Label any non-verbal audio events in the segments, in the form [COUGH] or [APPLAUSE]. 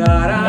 Welcome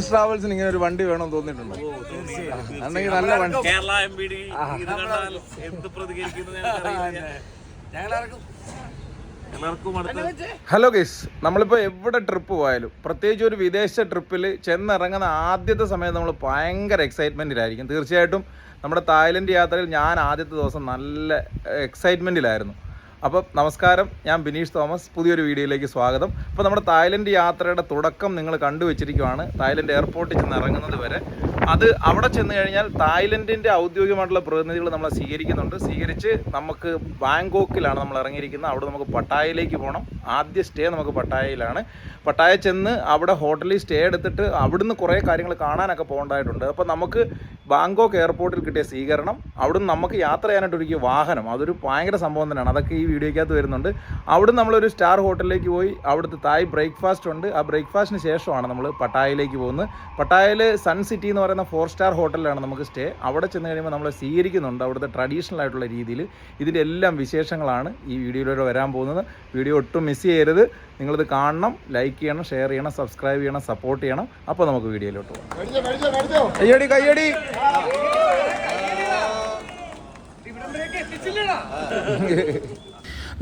Menon's ട്രാവൽസിന് ഇങ്ങനെ ഒരു വണ്ടി വേണമെന്ന് തോന്നിയിട്ടുണ്ടോ? അല്ലെങ്കിൽ നല്ല വണ്ടി. കേരള എം പി ഡി ഇത് കണ്ടാൽ എന്ത് ഹലോ ഗൈസ് നമ്മളിപ്പോ എവിടെ ട്രിപ്പ് പോയാലും പ്രത്യേകിച്ച് ഒരു വിദേശ ട്രിപ്പിൽ ചെന്നിറങ്ങുന്ന ആദ്യത്തെ സമയത്ത് നമ്മൾ ഭയങ്കര എക്സൈറ്റ്മെന്റിലായിരിക്കും തീർച്ചയായിട്ടും നമ്മുടെ തായ്ലൻഡ് യാത്രയിൽ ഞാൻ ആദ്യത്തെ ദിവസം നല്ല എക്സൈറ്റ്മെന്റിലായിരുന്നു അപ്പം നമസ്കാരം ഞാൻ ബിനീഷ് തോമസ്. പുതിയൊരു വീഡിയോയിലേക്ക് സ്വാഗതം. അപ്പോൾ നമ്മുടെ തായ്ലൻഡ് യാത്രയുടെ തുടക്കം നിങ്ങൾ കണ്ടുവച്ചിരിക്കുവാണ്. തായ്ലൻഡ് എയർപോർട്ടിൽ ചെന്ന് ഇറങ്ങുന്നത് വരെ. അത് അവിടെ ചെന്ന് കഴിഞ്ഞാൽ തായ്ലൻഡിന്റെ ഔദ്യോഗികമായിട്ടുള്ള പ്രതിനിധികൾ നമ്മളെ സ്വീകരിക്കുന്നുണ്ട്. സ്വീകരിച്ച് നമുക്ക് ബാങ്കോക്കിലാണ് നമ്മൾ ഇറങ്ങിയിരിക്കുന്നത്. അവിടെ നമുക്ക് പട്ടായയിലേക്ക് പോകണം. ആദ്യ സ്റ്റേ നമുക്ക് പട്ടായയിലാണ്. പട്ടായ ചെന്ന് അവിടെ ഹോട്ടലിൽ സ്റ്റേ എടുത്തിട്ട് അവിടുന്ന് കുറേ കാര്യങ്ങൾ കാണാനൊക്കെ പോകേണ്ടതായിട്ടുണ്ട്. അപ്പോൾ നമുക്ക് ബാങ്കോക്ക് എയർപോർട്ടിൽ കിട്ടിയ സ്വീകരണം അവിടുന്ന് നമുക്ക് യാത്ര ചെയ്യാനായിട്ട് ഒരുക്കിയ വാഹനം അതൊരു ഭയങ്കര സംഭവം തന്നെയാണ്. അതൊക്കെ ഈ വീഡിയോയ്ക്കകത്ത് വരുന്നുണ്ട്. അവിടുന്ന് നമ്മളൊരു സ്റ്റാർ ഹോട്ടലിലേക്ക് പോയി അവിടുത്തെ തായ് ബ്രേക്ക്ഫാസ്റ്റ് ഉണ്ട്. ആ ബ്രേക്ക്ഫാസ്റ്റിന് ശേഷമാണ് നമ്മൾ പട്ടായയിലേക്ക് പോകുന്നത്. പട്ടായയിൽ സൺ സിറ്റി എന്ന് പറയുന്ന ഫോർ സ്റ്റാർ ഹോട്ടലിലാണ് നമുക്ക് സ്റ്റേ. അവിടെ ചെന്ന് കഴിയുമ്പോൾ നമ്മൾ സ്വീകരിക്കുന്നുണ്ട് അവിടുത്തെ ട്രഡീഷണൽ ആയിട്ടുള്ള രീതിയിൽ ഇതിന്റെ എല്ലാം വിശേഷങ്ങളാണ് ഈ വീഡിയോയിലൂടെ വരാൻ പോകുന്നത്. വീഡിയോ ഒട്ടും മിസ് ചെയ്യരുത്. നിങ്ങളിത് കാണണം ലൈക്ക് ചെയ്യണം ഷെയർ ചെയ്യണം സബ്സ്ക്രൈബ് ചെയ്യണം സപ്പോർട്ട് ചെയ്യണം. അപ്പോൾ നമുക്ക് വീഡിയോയിലോട്ട് പോകാം. കയ്യടി കയ്യടി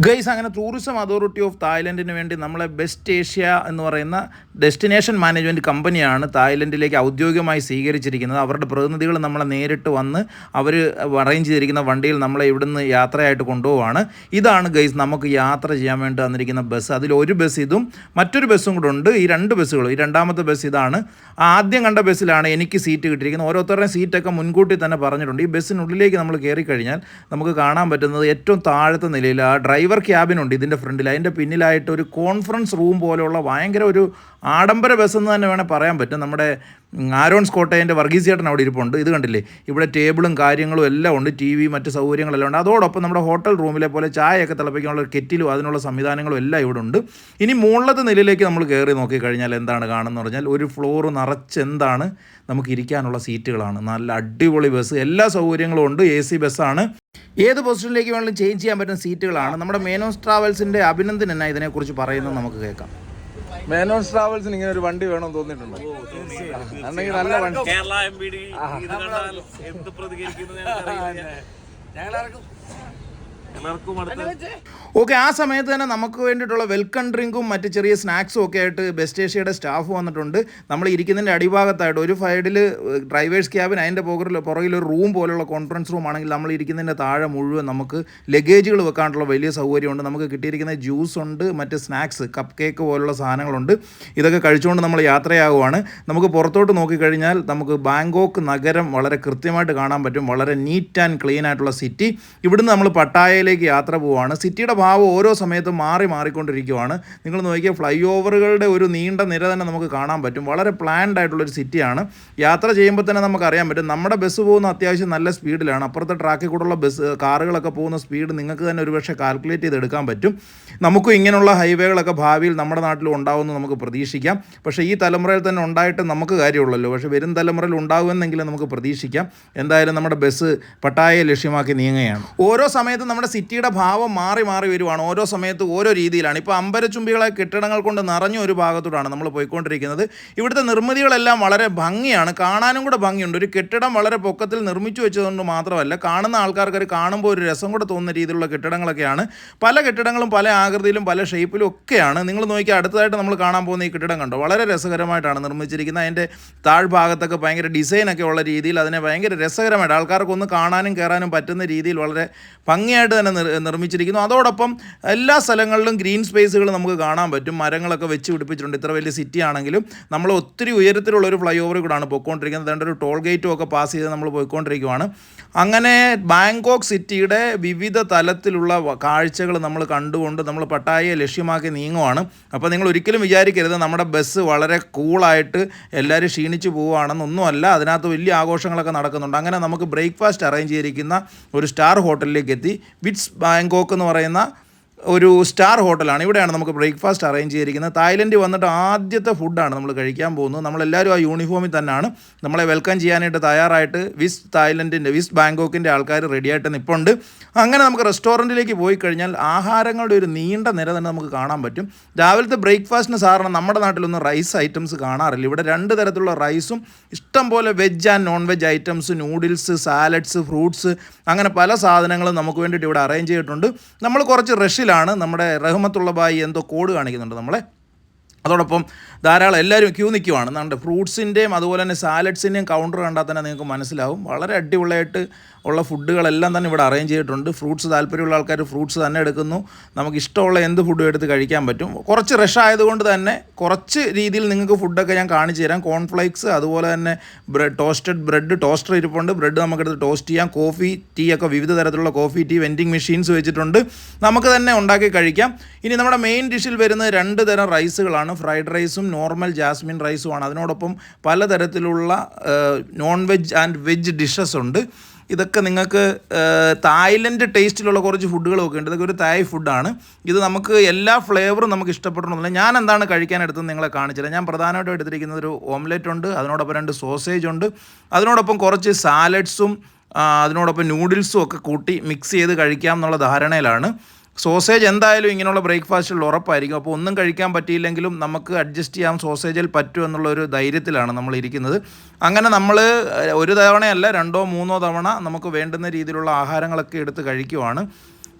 ഗൈസ് അങ്ങനെ ടൂറിസം അതോറിറ്റി ഓഫ് തായ്ലൻഡിന് വേണ്ടി നമ്മളെ ബെസ്റ്റ് ഏഷ്യ എന്ന് പറയുന്ന ഡെസ്റ്റിനേഷൻ മാനേജ്മെന്റ് കമ്പനിയാണ് തായ്ലൻഡിലേക്ക് ഔദ്യോഗികമായി സ്വീകരിച്ചിരിക്കുന്നത്. അവരുടെ പ്രതിനിധികൾ നമ്മളെ നേരിട്ട് വന്ന് അവർ അറേഞ്ച് ചെയ്തിരിക്കുന്ന വണ്ടിയിൽ നമ്മളെ ഇവിടുന്ന് യാത്രയായിട്ട് കൊണ്ടുപോവാണ്. ഇതാണ് ഗൈസ് നമുക്ക് യാത്ര ചെയ്യാൻ വേണ്ടി തന്നിരിക്കുന്ന ബസ് അതിൽ ഒരു ബസ് ഇതും മറ്റൊരു ബസ്സും കൂടെ ഉണ്ട്. ഈ രണ്ട് ബസ്സുകളും ഈ രണ്ടാമത്തെ ബസ് ഇതാണ്. ആദ്യം കണ്ട ബസ്സിലാണ് എനിക്ക് സീറ്റ് കിട്ടിയിരിക്കുന്നത്. ഓരോരുത്തരുടെയും സീറ്റൊക്കെ മുൻകൂട്ടി തന്നെ പറഞ്ഞിട്ടുണ്ട്. ഈ ബസ്സിനുള്ളിലേക്ക് നമ്മൾ കയറി കഴിഞ്ഞാൽ നമുക്ക് കാണാൻ പറ്റുന്നത് ഏറ്റവും താഴത്തെ നിലയിൽ ആ ഡ്രൈവർ ക്യാബിനുണ്ട് ഇതിന്റെ ഫ്രണ്ടിൽ. അതിന്റെ പിന്നിലായിട്ട് ഒരു കോൺഫറൻസ് റൂം പോലെയുള്ള ഭയങ്കര ഒരു ആഡംബര ബസ് എന്ന് തന്നെ വേണേൽ പറയാൻ പറ്റും. നമ്മുടെ ആരോൺസ് വർഗീസ് ചേട്ടൻ അവിടെ ഇരിപ്പുണ്ട്. ഇത് കണ്ടില്ലേ? ഇവിടെ ടേബിളും കാര്യങ്ങളും എല്ലാം ഉണ്ട്. ടി വി മറ്റ് സൗകര്യങ്ങളെല്ലാം ഉണ്ട്. അതോടൊപ്പം നമ്മുടെ ഹോട്ടൽ റൂമിലെ പോലെ ചായയൊക്കെ തിളപ്പിക്കാനുള്ള കെറ്റിലും അതിനുള്ള സംവിധാനങ്ങളും എല്ലാം ഇവിടെ ഉണ്ട്. ഇനി മുകളിലത്തെ നിലയിലേക്ക് നമ്മൾ കയറി നോക്കിക്കഴിഞ്ഞാൽ എന്താണ് കാണുന്നത് പറഞ്ഞാൽ ഒരു ഫ്ലോർ നിറച്ച് എന്താണ് നമുക്ക് ഇരിക്കാനുള്ള സീറ്റുകളാണ്. നല്ല അടിപൊളി ബസ്. എല്ലാ സൗകര്യങ്ങളും ഉണ്ട്. എ സി ബസ്സാണ്. ഏത് പൊസിഷനിലേക്ക് വേണമെങ്കിലും ചേഞ്ച് ചെയ്യാൻ പറ്റുന്ന സീറ്റുകളാണ്. നമ്മുടെ മേനോസ് ട്രാവൽസിന്റെ അഭിനന്ദൻ എന്നാ ഇതിനെക്കുറിച്ച് പറയുന്നത് നമുക്ക് കേൾക്കാം. മേനോസ് ട്രാവൽസിന് ഇങ്ങനെ ഒരു വണ്ടി വേണം തോന്നിയിട്ടുണ്ടോ? അല്ലെങ്കിൽ നല്ല വണ്ടി. കേരള എം പി ഡി ഇത് കണ്ടാൽ എന്ത് പ്രതികരിക്കുന്നത് ഞങ്ങൾക്കറിയില്ല എല്ലാവർക്കും അടുത്ത ഓക്കെ ആ സമയത്ത് തന്നെ നമുക്ക് വേണ്ടിയിട്ടുള്ള വെൽക്കം ഡ്രിങ്കും മറ്റ് ചെറിയ സ്നാക്സും ഒക്കെ ആയിട്ട് ബെസ്റ്റ് ഏഷ്യയുടെ സ്റ്റാഫ് വന്നിട്ടുണ്ട്. നമ്മൾ ഇരിക്കുന്നതിന്റെ അടിഭാഗത്തായിട്ട് ഒരു സൈഡിൽ ഡ്രൈവേഴ്സ് ക്യാബിൻ അതിന്റെ പുറകിൽ പുറകിൽ ഒരു റൂം പോലുള്ള കോൺഫറൻസ് റൂം ആണെങ്കിൽ നമ്മൾ ഇരിക്കുന്നതിന്റെ താഴെ മുഴുവൻ നമുക്ക് ലഗേജുകൾ വെക്കാനുള്ള വലിയ സൗകര്യമുണ്ട്. നമുക്ക് കിട്ടിയിരിക്കുന്ന ജ്യൂസ് ഉണ്ട് മറ്റ് സ്നാക്സ് കപ്പ് കേക്ക് പോലുള്ള സാധനങ്ങളുണ്ട്. ഇതൊക്കെ കഴിച്ചുകൊണ്ട് നമ്മൾ യാത്രയാകുവാണ് നമുക്ക് പുറത്തോട്ട് നോക്കിക്കഴിഞ്ഞാൽ നമുക്ക് ബാങ്കോക്ക് നഗരം വളരെ കൃത്യമായിട്ട് കാണാൻ പറ്റും. വളരെ നീറ്റ് ആൻഡ് ക്ലീൻ ആയിട്ടുള്ള സിറ്റി. ഇവിടുന്ന് നമ്മൾ പട്ടായയിലേക്ക് യാത്ര പോവുകയാണ്. സിറ്റിയുടെ ഭാവം ഓരോ സമയത്തും മാറി മാറിക്കൊണ്ടിരിക്കുവാണ്. നിങ്ങൾ നോക്കിയാൽ ഫ്ലൈ ഓവറുകളുടെ ഒരു നീണ്ട നിര തന്നെ നമുക്ക് കാണാൻ പറ്റും. വളരെ പ്ലാൻഡ് ആയിട്ടുള്ളൊരു സിറ്റിയാണ്. യാത്ര ചെയ്യുമ്പോൾ തന്നെ നമുക്കറിയാൻ പറ്റും. നമ്മുടെ ബസ് പോകുന്ന അത്യാവശ്യം നല്ല സ്പീഡിലാണ് അപ്പുറത്തെ ട്രാക്കിൽ കൂടെയുള്ള ബസ് കാറുകളൊക്കെ പോകുന്ന സ്പീഡ് നിങ്ങൾക്ക് തന്നെ ഒരുപക്ഷെ കാൽക്കുലേറ്റ് ചെയ്തെടുക്കാൻ പറ്റും. നമുക്കും ഇങ്ങനെയുള്ള ഹൈവേകളൊക്കെ ഭാവിയിൽ നമ്മുടെ നാട്ടിലും ഉണ്ടാവുമെന്ന് നമുക്ക് പ്രതീക്ഷിക്കാം. പക്ഷേ ഈ തലമുറയിൽ തന്നെ ഉണ്ടായിട്ട് നമുക്ക് കാര്യമുള്ളല്ലോ. പക്ഷേ വരും തലമുറയിൽ ഉണ്ടാകുമെന്നെങ്കിലും നമുക്ക് പ്രതീക്ഷിക്കാം. എന്തായാലും നമ്മുടെ ബസ് പട്ടായ ലക്ഷ്യമാക്കി നീങ്ങുകയാണ്. ഓരോ സമയത്തും നമ്മുടെ സിറ്റിയുടെ ഭാവം മാറി മാറി വരുവാണ് ഓരോ സമയത്ത് ഓരോ രീതിയിലാണ്. ഇപ്പോൾ അമ്പരച്ചുംബികളെ കെട്ടിടങ്ങൾ കൊണ്ട് നിറഞ്ഞ ഒരു ഭാഗത്തോടാണ് നമ്മൾ പോയിക്കൊണ്ടിരിക്കുന്നത്. ഇവിടുത്തെ നിർമ്മിതികളെല്ലാം വളരെ ഭംഗിയാണ്. കാണാനും കൂടെ ഭംഗിയുണ്ട്. ഒരു കെട്ടിടം വളരെ പൊക്കത്തിൽ നിർമ്മിച്ചു വെച്ചതുകൊണ്ട് മാത്രമല്ല കാണുന്ന ആൾക്കാർക്ക് കാണുമ്പോൾ ഒരു രസം കൂടെ തോന്നുന്ന രീതിയിലുള്ള കെട്ടിടങ്ങളൊക്കെയാണ്. പല കെട്ടിടങ്ങളും പല ആകൃതിയിലും പല ഷേപ്പിലും ഒക്കെയാണ്. നിങ്ങൾ നോക്കി അടുത്തതായിട്ട് നമ്മൾ കാണാൻ പോകുന്ന ഈ കെട്ടിടം കണ്ടോ? വളരെ രസകരമായിട്ടാണ് നിർമ്മിച്ചിരിക്കുന്നത്. അതിന്റെ താഴ്ഭാഗത്തൊക്കെ ഭയങ്കര ഡിസൈനൊക്കെ ഉള്ള രീതിയിൽ അതിനെ ഭയങ്കര രസകരമായിട്ട് ആൾക്കാർക്ക് ഒന്ന് കാണാനും കയറാനും പറ്റുന്ന രീതിയിൽ വളരെ ഭംഗിയായിട്ട് തന്നെ നിർ നിർമ്മിച്ചിരിക്കുന്നു. അതോടൊപ്പം എല്ലാ സ്ഥലങ്ങളിലും ഗ്രീൻ സ്പേസുകൾ നമുക്ക് കാണാൻ പറ്റും. മരങ്ങളൊക്കെ വെച്ച് പിടിപ്പിച്ചിട്ടുണ്ട്. ഇത്ര വലിയ സിറ്റി ആണെങ്കിലും നമ്മൾ ഒത്തിരി ഉയരത്തിലുള്ള ഒരു ഫ്ലൈ ഓവർ കൂടാണ് പോയിക്കൊണ്ടിരിക്കുന്നത്. അതുകൊണ്ട് ഒരു ടോൾ ഗേറ്റും ഒക്കെ പാസ് ചെയ്ത് നമ്മൾ പോയിക്കൊണ്ടിരിക്കുവാണ്. അങ്ങനെ ബാങ്കോക്ക് സിറ്റിയുടെ വിവിധ തലത്തിലുള്ള കാഴ്ചകൾ നമ്മൾ കണ്ടുകൊണ്ട് നമ്മൾ പട്ടായയെ ലക്ഷ്യമാക്കി നീങ്ങുവാണ്. അപ്പോൾ നിങ്ങൾ ഒരിക്കലും വിചാരിക്കരുത്. നമ്മുടെ ബസ് വളരെ കൂളായിട്ട് എല്ലാവരും ക്ഷീണിച്ച് പോവുകയാണെന്നൊന്നുമല്ല. അതിനകത്ത് വലിയ ആഘോഷങ്ങളൊക്കെ നടക്കുന്നുണ്ട്. അങ്ങനെ നമുക്ക് ബ്രേക്ക്ഫാസ്റ്റ് അറേഞ്ച് ചെയ്തിരിക്കുന്ന ഒരു സ്റ്റാർ ഹോട്ടലിലേക്ക് എത്തി. വിറ്റ്സ് ബാങ്കോക്ക് എന്ന് പറയുന്ന ഒരു സ്റ്റാർ ഹോട്ടലാണ്. ഇവിടെയാണ് നമുക്ക് ബ്രേക്ക്ഫാസ്റ്റ് അറേഞ്ച് ചെയ്തിരിക്കുന്നത്. തായ്ലൻഡ് വന്നിട്ട് ആദ്യത്തെ ഫുഡാണ് നമ്മൾ കഴിക്കാൻ പോകുന്നത്. നമ്മളെല്ലാവരും ആ യൂണിഫോമിൽ തന്നെയാണ്. നമ്മളെ വെൽക്കം ചെയ്യാനായിട്ട് തയ്യാറായിട്ട് വിസ് തായ്ലൻഡിന്റെ വിസ് ബാങ്കോക്കിന്റെ ആൾക്കാർ റെഡിയായിട്ട് നിൽപ്പുണ്ട് അങ്ങനെ നമുക്ക് റെസ്റ്റോറന്റിലേക്ക് പോയി കഴിഞ്ഞാൽ ആഹാരങ്ങളുടെ ഒരു നീണ്ട നിര തന്നെ നമുക്ക് കാണാൻ പറ്റും. രാവിലത്തെ ബ്രേക്ക്ഫാസ്റ്റിന് സാറിന് നമ്മുടെ നാട്ടിലൊന്നും റൈസ് ഐറ്റംസ് കാണാറില്ല. ഇവിടെ രണ്ട് തരത്തിലുള്ള റൈസും ഇഷ്ടം പോലെ veg and non veg items noodles salads fruits അങ്ങനെ പല സാധനങ്ങളും നമുക്ക് വേണ്ടിയിട്ട് ഇവിടെ അറേഞ്ച് ചെയ്തിട്ടുണ്ട്. നമ്മൾ കുറച്ച് റഷിലാണ് നമ്മുടെ റഹ്മത്തുള്ള ബായി എന്തോ കോഡ് കാണിക്കുന്നുണ്ട് നമ്മളെ. അതോടൊപ്പം ധാരാളം എല്ലാവരും ക്യൂ നിൽക്കുവാണ്. നമ്മുടെ ഫ്രൂട്ട്സിന്റെയും അതുപോലെ തന്നെ സാലഡ്സിന്റെയും കൗണ്ടർ കണ്ടാൽ തന്നെ നിങ്ങൾക്ക് മനസ്സിലാവും. വളരെ അടിപൊളിയായിട്ട് ഉള്ള ഫുഡുകളെല്ലാം തന്നെ ഇവിടെ അറേഞ്ച് ചെയ്തിട്ടുണ്ട്. ഫ്രൂട്ട്സ് താല്പര്യമുള്ള ആൾക്കാർ ഫ്രൂട്ട്സ് തന്നെ എടുക്കുന്നു. നമുക്ക് ഇഷ്ടമുള്ള എന്ത് ഫുഡും എടുത്ത് കഴിക്കാൻ പറ്റും. കുറച്ച് റഷ് ആയതുകൊണ്ട് തന്നെ കുറച്ച് രീതിയിൽ നിങ്ങൾക്ക് ഫുഡൊക്കെ ഞാൻ കാണിച്ചു തരാം. കോൺഫ്ലേക്സ് അതുപോലെ തന്നെ ബ്രെഡ് ടോസ്റ്റഡ് ബ്രെഡ് ടോസ്റ്റർ ഇരിപ്പുണ്ട്. ബ്രെഡ് നമുക്കെടുത്ത് ടോസ്റ്റ് ചെയ്യാം. കോഫി ടീ ഒക്കെ വിവിധ തരത്തിലുള്ള കോഫി ടീ വെൻഡിങ് മെഷീൻസ് വെച്ചിട്ടുണ്ട്. നമുക്ക് തന്നെ ഉണ്ടാക്കി കഴിക്കാം. ഇനി നമ്മുടെ മെയിൻ ഡിഷിൽ വരുന്ന രണ്ട് തരം റൈസുകളാണ് ഫ്രൈഡ് റൈസും നോർമൽ ജാസ്മിൻ റൈസുമാണ്. അതിനോടൊപ്പം പലതരത്തിലുള്ള non veg and veg dishes ഉണ്ട്. ഇതൊക്കെ നിങ്ങൾക്ക് തായ്ലൻഡ് ടേസ്റ്റിലുള്ള കുറച്ച് ഫുഡുകളൊക്കെ ഉണ്ട്. ഇതൊക്കെ ഒരു തായ് ഫുഡാണ് ഇത് നമുക്ക് എല്ലാ ഫ്ലേവറും നമുക്ക് ഇഷ്ടപ്പെടണമെന്നില്ല ഞാൻ എന്താണ് കഴിക്കാൻ എടുത്തത് നിങ്ങളെ കാണിച്ചില്ല ഞാൻ പ്രധാനമായിട്ടും എടുത്തിരിക്കുന്നത് ഒരു ഓംലെറ്റ് ഉണ്ട്. അതിനോടൊപ്പം രണ്ട് സോസേജ് ഉണ്ട്. അതിനോടൊപ്പം കുറച്ച് സാലഡ്സും അതിനോടൊപ്പം നൂഡിൽസും ഒക്കെ കൂട്ടി മിക്സ് ചെയ്ത് കഴിക്കാം എന്നുള്ള ധാരണയിലാണ്. സോസേജ് എന്തായാലും ഇങ്ങനെയുള്ള ബ്രേക്ക്ഫാസ്റ്റിൽ ഉറപ്പായിരിക്കും. അപ്പോൾ ഒന്നും കഴിക്കാൻ പറ്റിയില്ലെങ്കിലും നമുക്ക് അഡ്ജസ്റ്റ് ചെയ്യാം സോസേജിൽ പറ്റും എന്നുള്ള ഒരു ധൈര്യത്തിലാണ് നമ്മൾ ഇരിക്കുന്നത്. അങ്ങനെ നമ്മൾ ഒരു തവണയല്ല രണ്ടോ മൂന്നോ തവണ നമുക്ക് വേണ്ടുന്ന രീതിയിലുള്ള ആഹാരങ്ങളൊക്കെ എടുത്ത് കഴിക്കുവാണ്.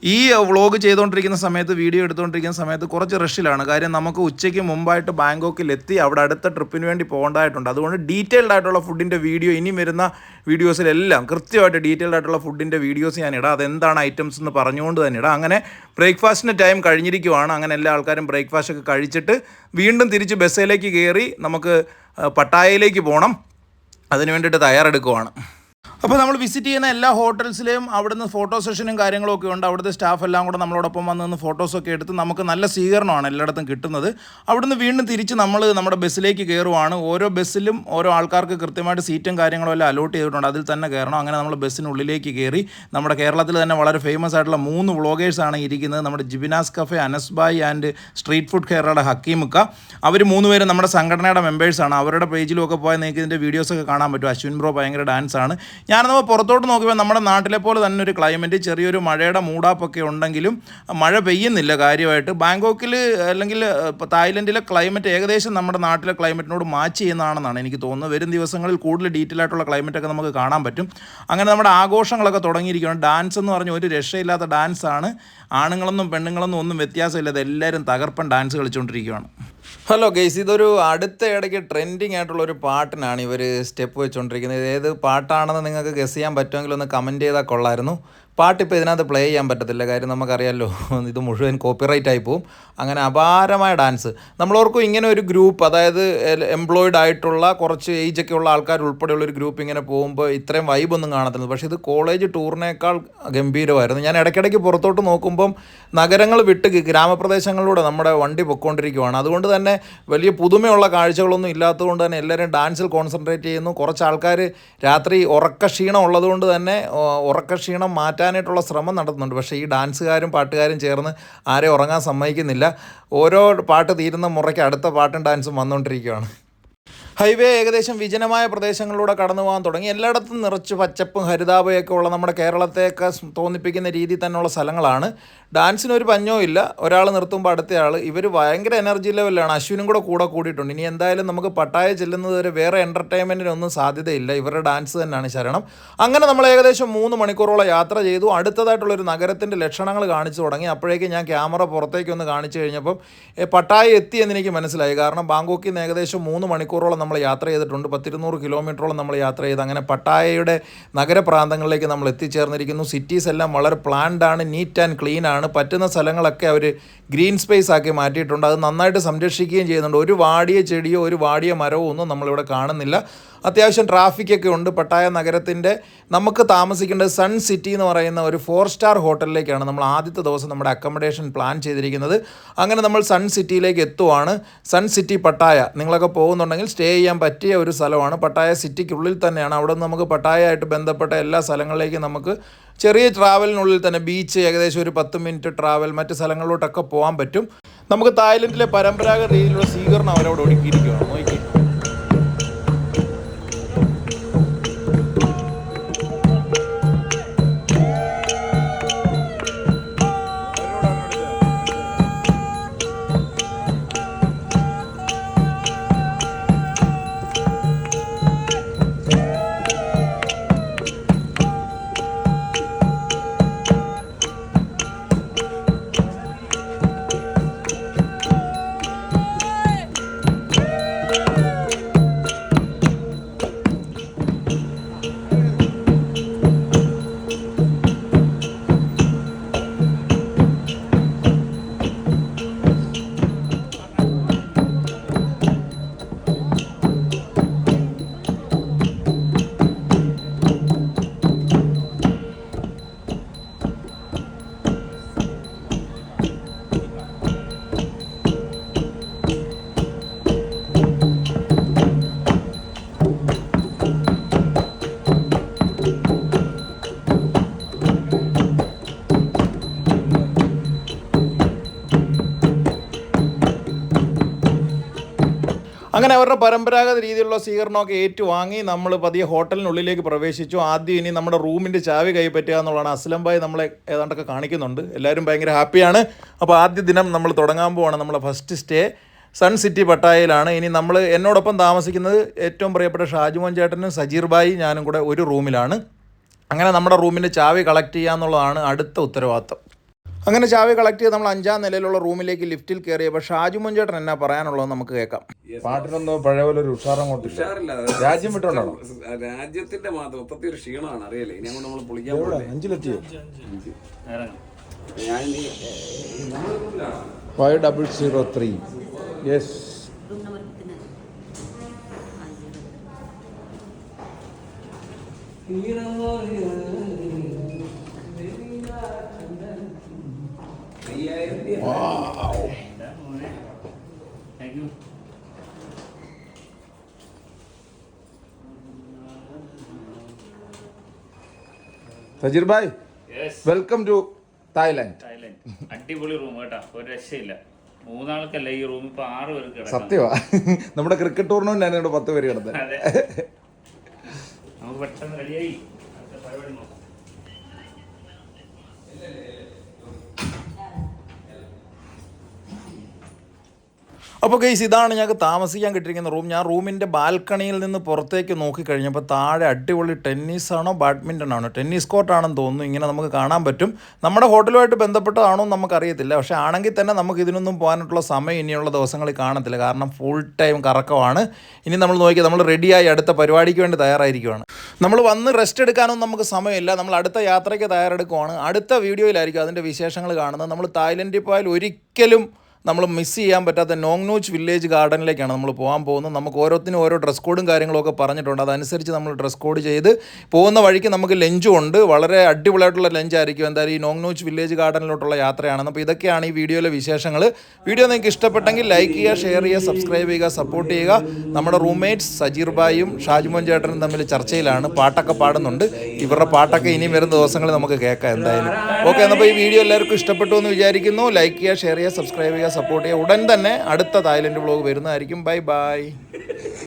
ഈ വ്ളോഗ് ചെയ്തുകൊണ്ടിരിക്കുന്ന സമയത്ത് വീഡിയോ എടുത്തുകൊണ്ടിരിക്കുന്ന സമയത്ത് കുറച്ച് റഷിലാണ് കാര്യം നമുക്ക് ഉച്ചയ്ക്ക് മുമ്പായിട്ട് ബാങ്കോക്കിൽ എത്തി അവിടെ അടുത്ത ട്രിപ്പിന് വേണ്ടി പോകേണ്ടതായിട്ടുണ്ട്. അതുകൊണ്ട് ഡീറ്റെയിൽഡ് ആയിട്ടുള്ള ഫുഡിന്റെ വീഡിയോ ഇനി വരുന്ന വീഡിയോസിലെല്ലാം കൃത്യമായിട്ട് ഡീറ്റെയിൽഡ് ആയിട്ടുള്ള ഫുഡിന്റെ വീഡിയോസ് ഞാൻ ഇടാം. അതെന്താണ് ഐറ്റംസ് എന്ന് പറഞ്ഞുകൊണ്ട് തന്നെ ഇടാം. അങ്ങനെ ബ്രേക്ക്ഫാസ്റ്റിന്റെ ടൈം കഴിഞ്ഞിരിക്കുവാണ്. അങ്ങനെ എല്ലാ ആൾക്കാരും ബ്രേക്ക്ഫാസ്റ്റ് ഒക്കെ കഴിച്ചിട്ട് വീണ്ടും തിരിച്ച് ബസ്സിലേക്ക് കയറി നമുക്ക് പട്ടായയിലേക്ക് പോകണം അതിന് വേണ്ടിയിട്ട് തയ്യാറെടുക്കുവാണ്. അപ്പോൾ നമ്മൾ വിസിറ്റ് ചെയ്യുന്ന എല്ലാ ഹോട്ടൽസിലെയും അവിടുന്ന് ഫോട്ടോ സെഷനും കാര്യങ്ങളൊക്കെ ഉണ്ട്. അവിടുത്തെ സ്റ്റാഫ് എല്ലാം കൂടെ നമ്മളോടൊപ്പം വന്ന് നിന്ന് ഫോട്ടോസൊക്കെ എടുത്ത് നമുക്ക് നല്ല സ്വീകരണമാണ് എല്ലായിടത്തും കിട്ടുന്നത്. അവിടുന്ന് വീണ്ടും തിരിച്ച് നമ്മൾ നമ്മുടെ ബസ്സിലേക്ക് കയറുവാണ് ഓരോ ബസ്സിലും ഓരോ ആൾക്കാർക്ക് കൃത്യമായിട്ട് സീറ്റും കാര്യങ്ങളും എല്ലാം അലോട്ട് ചെയ്തിട്ടുണ്ട്. അതിൽ തന്നെ കയറണം. അങ്ങനെ നമ്മൾ ബസ്സിനുള്ളിലേക്ക് കയറി നമ്മുടെ കേരളത്തിൽ തന്നെ വളരെ ഫേമസ് ആയിട്ടുള്ള മൂന്ന് വ്ളോഗേഴ്സാണ് ഇരിക്കുന്നത്. നമ്മുടെ ജിബിനാസ് കഫെ അനസ്ബായ് ആൻഡ് സ്ട്രീറ്റ് ഫുഡ് കേരളയുടെ ഹക്കീമുക്ക അവർ മൂന്ന് പേരും നമ്മുടെ സംഘടനയുടെ മെമ്പേഴ്സാണ് അവരുടെ പേജിലും ഒക്കെ പോയാൽ നിങ്ങൾക്ക് ഇതിന്റെ വീഡിയോസൊക്കെ കാണാൻ പറ്റും. അശ്വിൻ ബ്രോ ഭയങ്കര ഡാൻസ് ആണ് നമ്മൾ പുറത്തോട്ട് നോക്കുമ്പോൾ നമ്മുടെ നാട്ടിലെ പോലെ തന്നെ ഒരു ക്ലൈമറ്റ് ചെറിയൊരു മഴയുടെ മൂടാപ്പൊക്കെ ഉണ്ടെങ്കിലും മഴ പെയ്യുന്നില്ല കാര്യമായിട്ട്. ബാങ്കോക്കിൽ അല്ലെങ്കിൽ തായ്ലൻഡിലെ ക്ലൈമറ്റ് ഏകദേശം നമ്മുടെ നാട്ടിലെ ക്ലൈമറ്റിനോട് മാച്ച് ചെയ്യുന്നതാണെന്നാണ് എനിക്ക് തോന്നുന്നത്. വരും ദിവസങ്ങളിൽ കൂടുതൽ ഡീറ്റെയിൽ ആയിട്ടുള്ള ക്ലൈമറ്റൊക്കെ നമുക്ക് കാണാൻ പറ്റും. അങ്ങനെ നമ്മുടെ ആഘോഷങ്ങളൊക്കെ തുടങ്ങിയിരിക്കുകയാണ്. ഡാൻസ് എന്ന് പറഞ്ഞ ഒരു രക്ഷയില്ലാത്ത ഡാൻസാണ് ആണുങ്ങളൊന്നും പെണ്ണുങ്ങളൊന്നും ഒന്നും വ്യത്യാസമില്ലാതെ എല്ലാവരും തകർപ്പൻ ഡാൻസ് കളിച്ചുകൊണ്ടിരിക്കുകയാണ്. ഹലോ ഗെയ്സ് ഇതൊരു അടുത്ത ഇടയ്ക്ക് ട്രെൻഡിങ് ആയിട്ടുള്ള ഒരു പാട്ടിനാണ് ഇവർ സ്റ്റെപ്പ് വെച്ചുകൊണ്ടിരിക്കുന്നത് ഏത് പാട്ടാണെന്ന് നിങ്ങൾക്ക് ഗസ് ചെയ്യാൻ പറ്റുമെങ്കിൽ ഒന്ന് കമന്റ് ചെയ്താൽ കൊള്ളായിരുന്നു. പാട്ട് ഇപ്പോൾ ഇതിനകത്ത് പ്ലേ ചെയ്യാൻ പറ്റത്തില്ല. കാര്യം നമുക്കറിയാമല്ലോ ഇത് മുഴുവൻ കോപ്പിറൈറ്റ് ആയി പോവും. അങ്ങനെ അപാരമായ ഡാൻസ് നമ്മളോർക്കും ഇങ്ങനെ ഒരു ഗ്രൂപ്പ് അതായത് എംപ്ലോയിഡ് ആയിട്ടുള്ള കുറച്ച് ഏജ് ഒക്കെ ഉള്ള ആൾക്കാർ ഉൾപ്പെടെയുള്ള ഒരു ഗ്രൂപ്പ് ഇങ്ങനെ പോകുമ്പോൾ ഇത്രയും വൈബൊന്നും കാണത്തില്ല. പക്ഷേ ഇത് കോളേജ് ടൂറിനേക്കാൾ ഗംഭീരമായിരുന്നു. ഞാൻ ഇടയ്ക്കിടയ്ക്ക് പുറത്തോട്ട് നോക്കുമ്പം നഗരങ്ങൾ വിട്ട് ഗ്രാമപ്രദേശങ്ങളിലൂടെ നമ്മുടെ വണ്ടി പൊയ്ക്കൊണ്ടിരിക്കുകയാണ് അതുകൊണ്ട് തന്നെ വലിയ പുതുമയുള്ള കാഴ്ചകളൊന്നും ഇല്ലാത്തതുകൊണ്ട് തന്നെ എല്ലാവരും ഡാൻസിൽ കോൺസെൻട്രേറ്റ് ചെയ്യുന്നു. കുറച്ച് ആൾക്കാർ രാത്രി ഉറക്കക്ഷീണം ഉള്ളതുകൊണ്ട് തന്നെ ഉറക്കക്ഷീണം ഉറക്കക്ഷീണം മാറ്റാനായിട്ടുള്ള ശ്രമം നടത്തുന്നുണ്ട്. പക്ഷേ ഈ ഡാൻസുകാരും പാട്ടുകാരും ചേർന്ന് ആരെയും ഉറങ്ങാൻ സമ്മതിക്കുന്നില്ല. ഓരോ പാട്ട് തീരുന്ന മുറയ്ക്ക് അടുത്ത പാട്ടും ഡാൻസും വന്നുകൊണ്ടിരിക്കുകയാണ്. ഹൈവേ ഏകദേശം വിജനമായ പ്രദേശങ്ങളിലൂടെ കടന്നു പോകാൻ തുടങ്ങി. എല്ലായിടത്തും നിറച്ച് പച്ചപ്പും ഹരിതാപയൊക്കെ ഉള്ള നമ്മുടെ കേരളത്തെയൊക്കെ തോന്നിപ്പിക്കുന്ന രീതിയിൽ തന്നെയുള്ള സ്ഥലങ്ങളാണ്. ഡാൻസിന് ഒരു പഞ്ഞോ ഇല്ല. ഒരാൾ നിർത്തുമ്പോൾ അടുത്ത ആൾ ഇവർ ഭയങ്കര എനർജി ലെവലാണ് അശ്വിനും കൂടെ കൂടെ കൂടിയിട്ടുണ്ട്. ഇനി എന്തായാലും നമുക്ക് പട്ടായ ചെല്ലുന്നത് വരെ വേറെ എന്റർടൈൻമെന്റിനൊന്നും സാധ്യതയില്ല. ഇവരുടെ ഡാൻസ് തന്നെയാണ് ശരണം. അങ്ങനെ നമ്മൾ ഏകദേശം മൂന്ന് മണിക്കൂറോളം യാത്ര ചെയ്തു. അടുത്തതായിട്ടുള്ളൊരു നഗരത്തിന്റെ ലക്ഷണങ്ങൾ കാണിച്ചു തുടങ്ങി. അപ്പോഴേക്കും ഞാൻ ക്യാമറ പുറത്തേക്കൊന്ന് കാണിച്ചു കഴിഞ്ഞപ്പം പട്ടായ എത്തി എന്ന് എനിക്ക് മനസ്സിലായി. കാരണം ബാങ്കോക്കിൽ നിന്ന് ഏകദേശം മൂന്ന് മണിക്കൂറോളം നമ്മൾ യാത്ര ചെയ്തിട്ടുണ്ട്. പത്തിരുന്നൂറ് കിലോമീറ്ററോളം നമ്മൾ യാത്ര ചെയ്ത് അങ്ങനെ പട്ടായയുടെ നഗരപ്രാന്തങ്ങളിലേക്ക് നമ്മൾ എത്തിച്ചേർന്നിരിക്കുന്നു. സിറ്റീസ് എല്ലാം വളരെ പ്ലാൻഡ് ആണ് നീറ്റ് ആൻഡ് ക്ലീൻ ആണ്. പറ്റുന്ന സ്ഥലങ്ങളൊക്കെ അവർ ഗ്രീൻ സ്പേസ് ആക്കി മാറ്റിയിട്ടുണ്ട്. അത് നന്നായിട്ട് സംരക്ഷിക്കുകയും ചെയ്യുന്നുണ്ട്. ഒരു വാടിയ ചെടിയോ ഒരു വാടിയ മരമോ ഒന്നും നമ്മളിവിടെ കാണുന്നില്ല. അത്യാവശ്യം ട്രാഫിക്കൊക്കെ ഉണ്ട്. പട്ടായ നഗരത്തിന്റെ നമുക്ക് താമസിക്കേണ്ടത് സൺ സിറ്റി എന്ന് പറയുന്ന ഒരു ഫോർ സ്റ്റാർ ഹോട്ടലിലേക്കാണ് നമ്മൾ ആദ്യത്തെ ദിവസം നമ്മുടെ അക്കോമഡേഷൻ പ്ലാൻ ചെയ്തിരിക്കുന്നത്. അങ്ങനെ നമ്മൾ സൺ സിറ്റിയിലേക്ക് എത്തുവാണ്. Sun City Pattaya. നിങ്ങളൊക്കെ പോകുന്നുണ്ടെങ്കിൽ സ്റ്റേ ചെയ്യാൻ പറ്റിയ ഒരു സ്ഥലമാണ്. പട്ടായ സിറ്റിക്കുള്ളിൽ തന്നെയാണ്. അവിടെ നിന്ന് നമുക്ക് പട്ടായയായിട്ട് ബന്ധപ്പെട്ട എല്ലാ സ്ഥലങ്ങളിലേക്കും നമുക്ക് ചെറിയ ട്രാവലിനുള്ളിൽ തന്നെ ബീച്ച് ഏകദേശം ഒരു പത്ത് മിനിറ്റ് ട്രാവൽ മറ്റ് സ്ഥലങ്ങളിലോട്ടൊക്കെ പോകാൻ പറ്റും. നമുക്ക് തായ്ലൻഡിലെ പരമ്പരാഗത രീതിയിലുള്ള സ്വീകരണം അവരവിടെ ഒരുക്കിയിരിക്കുകയാണ്. നോക്കി അങ്ങനെ അവരുടെ പരമ്പരാഗത രീതിയിലുള്ള സ്വീകരണമൊക്കെ ഏറ്റുവാങ്ങി നമ്മൾ പതിയെ ഹോട്ടലിനുള്ളിലേക്ക് പ്രവേശിച്ചു. ആദ്യം ഇനി നമ്മുടെ റൂമിന്റെ ചാവി കൈപ്പറ്റുക എന്നുള്ളതാണ്. അസ്ലം ഭായി നമ്മളെ ഏതാണ്ടൊക്കെ കാണിക്കുന്നുണ്ട്. എല്ലാവരും ഭയങ്കര ഹാപ്പിയാണ്. അപ്പോൾ ആദ്യ ദിനം നമ്മൾ തുടങ്ങാൻ പോവാണ് നമ്മളെ ഫസ്റ്റ് സ്റ്റേ. സൺ സിറ്റി പട്ടായയിലാണ്. ഇനി നമ്മൾ എന്നോടൊപ്പം താമസിക്കുന്നത് ഏറ്റവും പ്രിയപ്പെട്ട ഷാജുമോൻ ചേട്ടനും സജീർ ഭായി ഞാനും കൂടെ ഒരു റൂമിലാണ്. അങ്ങനെ നമ്മുടെ റൂമിന്റെ ചാവി കളക്ട് ചെയ്യുക എന്നുള്ളതാണ് അടുത്ത ഉത്തരവാദിത്തം അങ്ങനെ ചാവി കളക്ട് ചെയ്ത് നമ്മൾ അഞ്ചാം നിലയിലുള്ള റൂമിലേക്ക് ലിഫ്റ്റിൽ കയറിയപ്പോൾ ഷാജു മുഞ്ചേട്ടൻ എന്നാ പറയാനുള്ളത് നമുക്ക് കേൾക്കാം. പാട്ടിനൊന്നും പഴയ പോലെ ഒരു ഉഷാറം കൊണ്ട് ഉഷാറില്ല. രാജ്യം വിട്ടോണ്ടാണോ രാജ്യത്തിന്റെ മാത്രം മൊത്തത്തിൽ ഒരു ക്ഷീണമാണ് അറിയില്ലേ? ഇനി അങ്ങോട്ട് നമ്മൾ പൊളിക്കാൻ അഞ്ചിലെത്തിയോ? ഞാൻ ഇനി five double zero three. Yes room Wow. Thank you. Sajeer bhai welcome to Thailand Thailand അടിപൊളി റൂം കേട്ടോ. ഒരു രക്ഷയില്ല. മൂന്നാൾക്കല്ല ഈ റൂം ഇപ്പൊ ആറ് പേർക്ക് സത്യമാ [LAUGHS] നമ്മുടെ ക്രിക്കറ്റ് ടൂർണമെന്റ് ആയിരുന്നു പത്ത് പേര് കിടന്നത്. നമുക്ക് പെട്ടെന്ന് റെഡിയായി പരിപാടി നോക്കാം. അപ്പോൾ ഗൈസ് ഇതാണ് ഞങ്ങൾക്ക് താമസിക്കാൻ കിട്ടിയിരിക്കുന്ന റൂം ഞാൻ റൂമിന്റെ ബാൽക്കണിയിൽ നിന്ന് പുറത്തേക്ക് നോക്കിക്കഴിഞ്ഞപ്പോൾ താഴെ അടിപൊളി ടെന്നീസാണോ ബാഡ്മിന്റൺ ആണോ? ടെന്നീസ് കോർട്ടാണെന്ന് തോന്നുന്നു. ഇങ്ങനെ നമുക്ക് കാണാൻ പറ്റും. നമ്മുടെ ഹോട്ടലുമായിട്ട് ബന്ധപ്പെട്ടതാണോ നമുക്കറിയത്തില്ല പക്ഷേ ആണെങ്കിൽ തന്നെ നമുക്ക് ഇതിനൊന്നും പോകാനായിട്ടുള്ള സമയം ഇനിയുള്ള ദിവസങ്ങളിൽ കാണത്തില്ല. കാരണം ഫുൾ ടൈം കറക്കമാണ്. ഇനി നമ്മൾ നോക്കി നമ്മൾ റെഡിയായി അടുത്ത പരിപാടിക്ക് വേണ്ടി തയ്യാറായിരിക്കുവാണ്. നമ്മൾ വന്ന് റെസ്റ്റ് എടുക്കാനൊന്നും നമുക്ക് സമയമില്ല. നമ്മൾ അടുത്ത യാത്രയ്ക്ക് തയ്യാറെടുക്കുവാണ്. അടുത്ത വീഡിയോയിലായിരിക്കും അതിന്റെ വിശേഷങ്ങൾ കാണുന്നത്. നമ്മൾ തായ്ലൻഡിൽ പോയാൽ ഒരിക്കലും നമ്മൾ മിസ് ചെയ്യാൻ പറ്റാത്ത നോങ്നോച്ച് വില്ലേജ് ഗാർഡനിലേക്കാണ് നമ്മൾ പോകാൻ പോകുന്നത്. നമുക്ക് ഓരോത്തിനും ഓരോ ഡ്രസ് കോഡും കാര്യങ്ങളൊക്കെ പറഞ്ഞിട്ടുണ്ട്. അതനുസരിച്ച് നമ്മൾ ഡ്രസ് കോഡ് ചെയ്ത് പോകുന്ന വഴിക്ക് നമുക്ക് ലഞ്ചും ഉണ്ട്. വളരെ അടിപൊളിയായിട്ടുള്ള ലഞ്ചായിരിക്കും. എന്തായാലും ഈ നോങ്നോച്ച് വില്ലേജ് ഗാർഡനിലോട്ടുള്ള യാത്രയാണ് അപ്പോൾ ഇതൊക്കെയാണ് ഈ വീഡിയോയിലെ വിശേഷങ്ങൾ വീഡിയോ നിങ്ങൾക്ക് ഇഷ്ടപ്പെട്ടെങ്കിൽ ലൈക്ക് ചെയ്യുക ഷെയർ ചെയ്യുക സബ്സ്ക്രൈബ് ചെയ്യുക സപ്പോർട്ട് ചെയ്യുക. നമ്മുടെ റൂംമേറ്റ്സ് സജീർ ബായും ഷാജ്മോൻ ചേട്ടനും തമ്മിൽ ചർച്ചയിലാണ്. പാട്ടൊക്കെ പാടുന്നുണ്ട്. ഇവരുടെ പാട്ടൊക്കെ ഇനിയും വരുന്ന ദിവസങ്ങളിൽ നമുക്ക് കേൾക്കാം എന്തായാലും. ഓക്കെ എന്നപ്പോൾ ഈ വീഡിയോ എല്ലാവർക്കും ഇഷ്ടപ്പെട്ടു എന്ന് വിചാരിക്കുന്നു. ലൈക്ക് ചെയ്യുക ഷെയർ ചെയ്യുക സബ്സ്ക്രൈബ് ചെയ്യുക സപ്പോർട്ട് ചെയ്യുക ഉടൻ തന്നെ അടുത്ത തായ്ലൻഡ് വ്ളോഗ് വരുന്നതായിരിക്കും. Bye bye